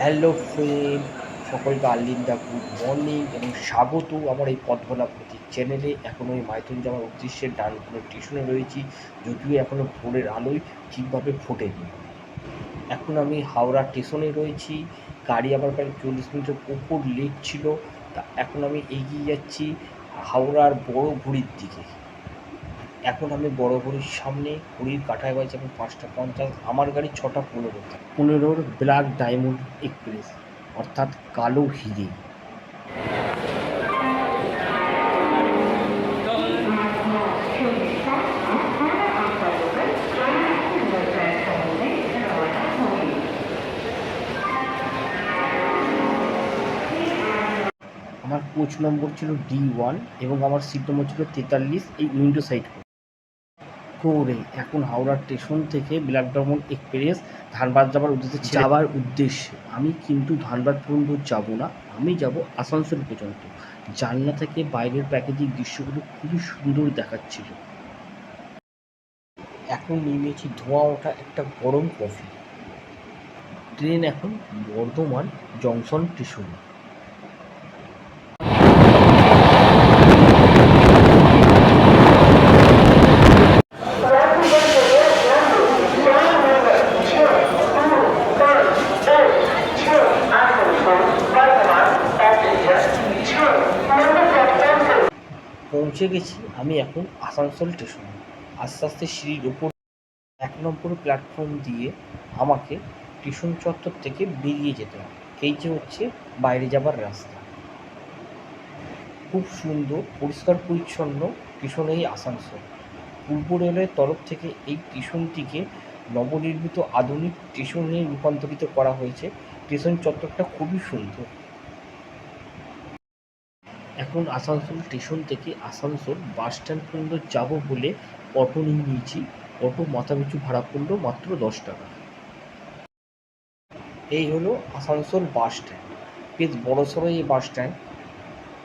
Hello friend সকলকে আর্লিন্দা good morning এবং স্বাগত আমার এই পথভোলা প্রতি চ্যানেলে এখনও ওই মাইথন যাওয়ার উদ্দেশ্যে ডান কোনো স্টেশনে রয়েছি, যদিও এখনও ভোরের আলোয় ঠিকভাবে ফোটেনি। এখন আমি হাওড়া স্টেশনে রয়েছি, গাড়ি আবার প্রায় চল্লিশ মিনিটের উপর লেট ছিল, তা এখন আমি এগিয়ে যাচ্ছি হাওড়ার বড় ঘুড়ির দিকে। এখন আমি বড় ঘড়ির সামনে ঘড়ির কাঁটায় বাজছে এখন পাঁচটা পঞ্চাশ, আমার গাড়ি ছটা পনেরো। পনেরোর ব্ল্যাক ডায়মন্ড এক্সপ্রেস, অর্থাৎ কালো হিরে। আমার কোচ নম্বর ছিল ডি ওয়ান এবং আমার সিট নম্বর ছিল তেতাল্লিশ, এই উইন্ডো সাইড করে এখন হাওড়া স্টেশন থেকে ব্ল্যাক ডায়মন্ড এক্সপ্রেস ধানবাদ যাবার উদ্দেশ্যে যাওয়ার উদ্দেশ্যে। আমি কিন্তু ধানবাদ পর্যন্ত যাব না আমি যাব আসানসোল পর্যন্ত। জানলা থেকে বাইরের প্রাকৃতিক দৃশ্যগুলো খুবই সুন্দর দেখাচ্ছিল। এখন নেমেছি ধোঁয়া ওঠা একটা গরম কফি ট্রেন এখন বর্ধমান জংশন স্টেশনে পৌঁছে গেছি, আমি এখন আসানসোল স্টেশনে। আস্তে আস্তে সিঁড়ির ওপর এক নম্বর প্ল্যাটফর্ম দিয়ে আমাকে স্টেশন চত্বর থেকে বেরিয়ে যেতে হবে। এই যে হচ্ছে বাইরে যাবার রাস্তা। খুব সুন্দর, পরিষ্কার, পরিচ্ছন্ন স্টেশনেই আসানসোল। পূর্ব রেলের তরফ থেকে এই স্টেশনটিকে নবনির্মিত আধুনিক স্টেশনে রূপান্তরিত করা হয়েছে। স্টেশন চত্বরটা খুবই সুন্দর। এখন আসানসোল স্টেশন থেকে আসানসোল বাস স্ট্যান্ড পর্যন্ত যাব বলে অটো নিয়ে নিয়েছি। অটো মাথাপিছু ভাড়া পড়ল মাত্র দশ টাকা। এই হলো আসানসোল বাস স্ট্যান্ড। বেশ বড় সড়ো এই বাস স্ট্যান্ড।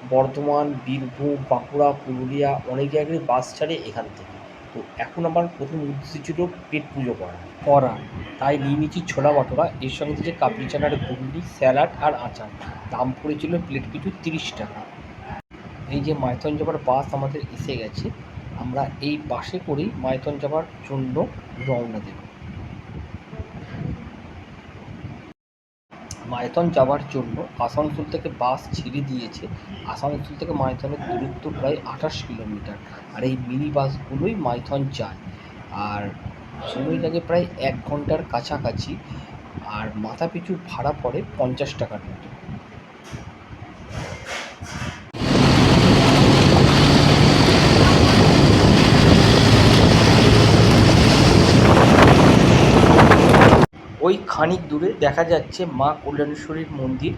বর্ধমান, বীরভূম, বাঁকুড়া, পুরুলিয়া অনেক জায়গায় বাস ছাড়ে এখান থেকে। তো এখন আমার প্রথম উদ্দেশ্য ছিল পেট পুজো করা। করা। তাই নিয়ে নিয়েছি ছোলা বাটোরা এর সঙ্গে দিয়েছে কাবলি চানার ঘুগনি, স্যালাড আর আচার। দাম পড়েছিল প্লেট পিছু তিরিশ টাকা। এই যে মাইথন যাবার বাস আমাদের এসে গেছে, আমরা এই বাসে করেই মাইথন যাবার জন্য রওনা দেব। মাইথন যাওয়ার জন্য আসানসোল থেকে বাস ছেড়ে দিয়েছে। আসানসোল থেকে মাইথনের দূরত্ব প্রায় আঠাশ কিলোমিটার, আর এই মিনি বাসগুলোই মাইথন যায় আর সময় লাগে প্রায় এক ঘণ্টার কাছাকাছি, আর মাথা পিছু ভাড়া পড়ে পঞ্চাশ টাকার মতো ওই খানিক দূরে দেখা যাচ্ছে মা কল্যাণেশ্বরীর মন্দির।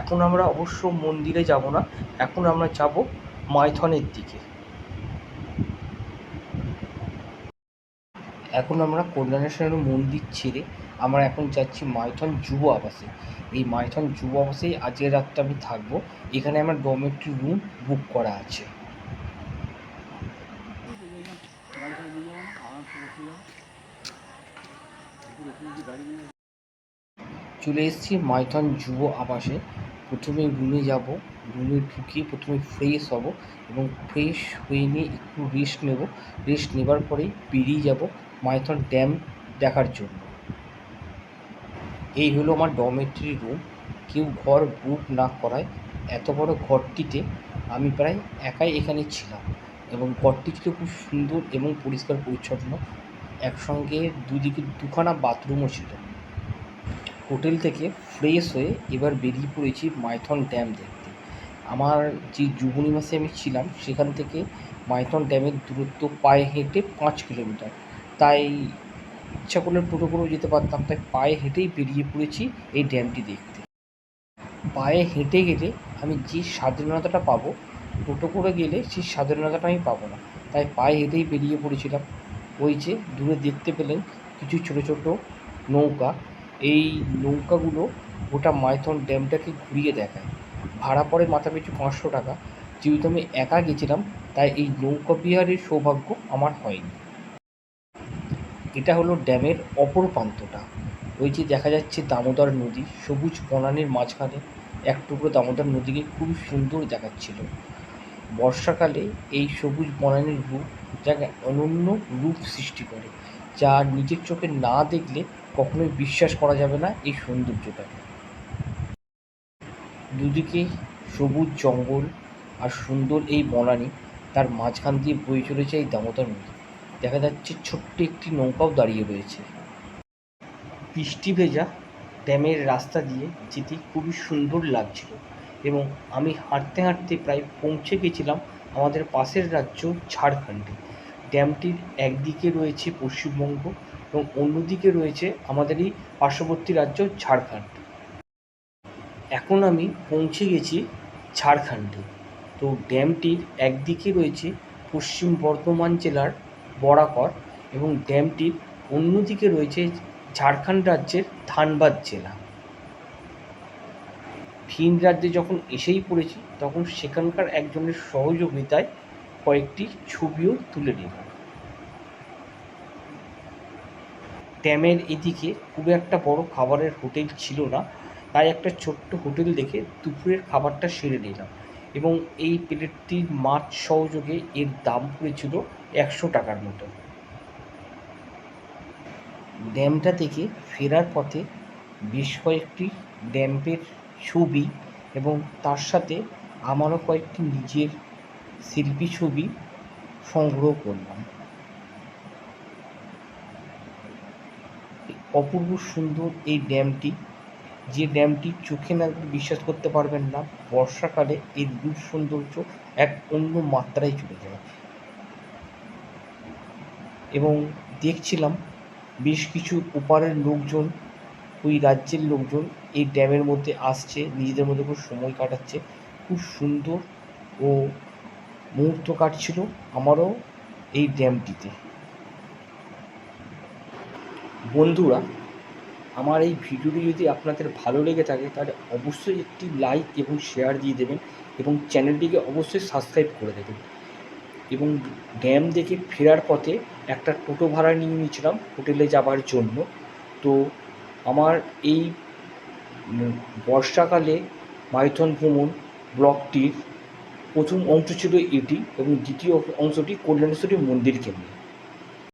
এখন আমরা অবশ্য মন্দিরে যাব না, এখন আমরা যাব মাইথনের দিকে। এখন আমরা কল্যাণেশ্বরের মন্দির ছেড়ে আমরা এখন যাচ্ছি মাইথন যুব আবাসে। এই মাইথন যুব আবাসেই আজকের রাতটা আমি থাকব। এখানে আমার ডরমেটরি রুম বুক করা আছে। চলে এসেছি মাইথন যুব আবাসে। প্রথমে রুমে যাব, রুমে ঢুকে, প্রথমে ফ্রেশ হব এবং ফ্রেশ হয়ে নিয়ে একটু রেস্ট নেব। রেস্ট নেবার পরেই বেরিয়ে যাব মাইথন ড্যাম দেখার জন্য। এই হলো আমার ডরমেটরি রুম কেউ ঘর বুক না করায়। এত বড় ঘরটিতে আমি প্রায় একাই এখানে ছিলাম এবং ঘরটি ছিল খুব সুন্দর এবং পরিষ্কার পরিচ্ছন্ন। একসঙ্গে দুদিকে দুখানা বাথরুমও ছিল। হোটেল থেকে ফ্রেশ হয়ে এবার বেরিয়ে পড়েছি মাইথন ড্যাম দেখতে। আমার যে যুবনী মাসে আমি ছিলাম, সেখান থেকে মাইথন ড্যামের দূরত্ব পায়ে হেঁটে পাঁচ কিলোমিটার। তাই ইচ্ছা করলে টোটো করেও যেতে পারতাম, তাই পায়ে হেঁটেই বেরিয়ে পড়েছি এই ড্যামটি দেখতে। পায়ে হেঁটে গেলে আমি যে স্বাধীনতাটা পাবো, টোটো করে গেলে সেই স্বাধীনতাটা আমি পাবো না। তাই পায়ে হেঁটেই বেরিয়ে পড়েছিলাম। ওই যে দূরে দেখতে পেলেন কিছু ছোটো ছোটো নৌকা। এই নৌকাগুলো গোটা মাইথন ড্যামটাকে ঘুরিয়ে দেখায়। ভাড়া পড়ে মাথা পিছু পাঁচশো টাকা। যেহেতু আমি একা গেছিলাম, তাই এই নৌকা বিহারের সৌভাগ্য আমার হয়নি। এটা হলো ড্যামের অপর প্রান্তটা। ওই যে দেখা যাচ্ছে দামোদর নদী, সবুজ বনানীর মাঝখানে এক টুকরো দামোদর নদীকে খুবই সুন্দর দেখাচ্ছিল। বর্ষাকালে এই সবুজ বনানীর রূপ যাকে অনন্য রূপ সৃষ্টি করে। যা নিজের চোখে না দেখলে কখনোই বিশ্বাস করা যাবে না এই সৌন্দর্যটাকে। দুদিকে সবুজ জঙ্গল আর সুন্দর এই বনানি তার মাঝখান দিয়ে বয়ে চলেছে এই দামোদর নদী। দেখা যাচ্ছে ছোট্ট একটি নৌকাও দাঁড়িয়ে রয়েছে। বৃষ্টি ভেজা ড্যামের রাস্তা দিয়ে যেতে খুবই সুন্দর লাগছিল এবং আমি হাঁটতে হাঁটতে প্রায় পৌঁছে গেছিলাম আমাদের পাশের রাজ্য ঝাড়খণ্ডে। ড্যামটির একদিকে রয়েছে পশ্চিমবঙ্গ এবং অন্যদিকে রয়েছে আমাদের এই পার্শ্ববর্তী রাজ্য ঝাড়খণ্ড। এখন আমি পৌঁছে গেছি ঝাড়খণ্ডে। তো ড্যামটির একদিকে রয়েছে পশ্চিম বর্ধমান জেলার বরাকর এবং ড্যামটির অন্যদিকে রয়েছে ঝাড়খণ্ড রাজ্যের ধানবাদ জেলা। ভিন রাজ্যে যখন এসেই পড়েছি, তখন সেখানকার একজনের সহযোগিতায় কয়েকটি ছবিও তুলে নিলাম ড্যামের এদিকে খুব একটা বড় খাবারের হোটেল ছিল না, তাই একটা ছোট্ট হোটেল দেখে দুপুরের খাবারটা সেরে নিলাম এবং এই প্লেটটির মাছ সহযোগে এর দাম পড়েছিল একশো টাকার মতো। ড্যামটা থেকে ফেরার পথে বেশ কয়েকটি ড্যামের ছবি এবং তার সাথে আমারও কয়েকটি নিজের শিল্পী ছবি সংগ্রহ করলাম। অপূর্ব সুন্দর এই ড্যামটি, যে ড্যামটি চোখে না বিশ্বাস করতে পারবেন না, বর্ষাকালে এর রূপ সৌন্দর্য এক অন্য মাত্রায় চলে যায়। এবং দেখছিলাম বেশ কিছু ওপারের লোকজন, ওই রাজ্যের লোকজন এই ড্যামের মধ্যে আসছে, নিজেদের মধ্যে খুব সময় কাটাচ্ছে। খুব সুন্দর ও মুহূর্ত কাটছিল আমারও এই ড্যামটিতে। বন্ধুরা, আমার এই ভিডিওটি যদি আপনাদের ভালো লেগে থাকে, তাহলে অবশ্যই একটি লাইক এবং শেয়ার দিয়ে দেবেন এবং চ্যানেলটিকে অবশ্যই সাবস্ক্রাইব করে দেবেন। এবং ড্যাম দেখে ফেরার পথে একটা টোটো ভাড়া নিয়ে নিয়েছিলাম হোটেলে যাবার জন্য। তো আমার এই বর্ষাকালে মাইথন ভ্রমণ ব্লগটির প্রথম অংশ ছিল এটি এবং দ্বিতীয় অংশটি কল্যাণেশ্বরী মন্দিরকে নিয়ে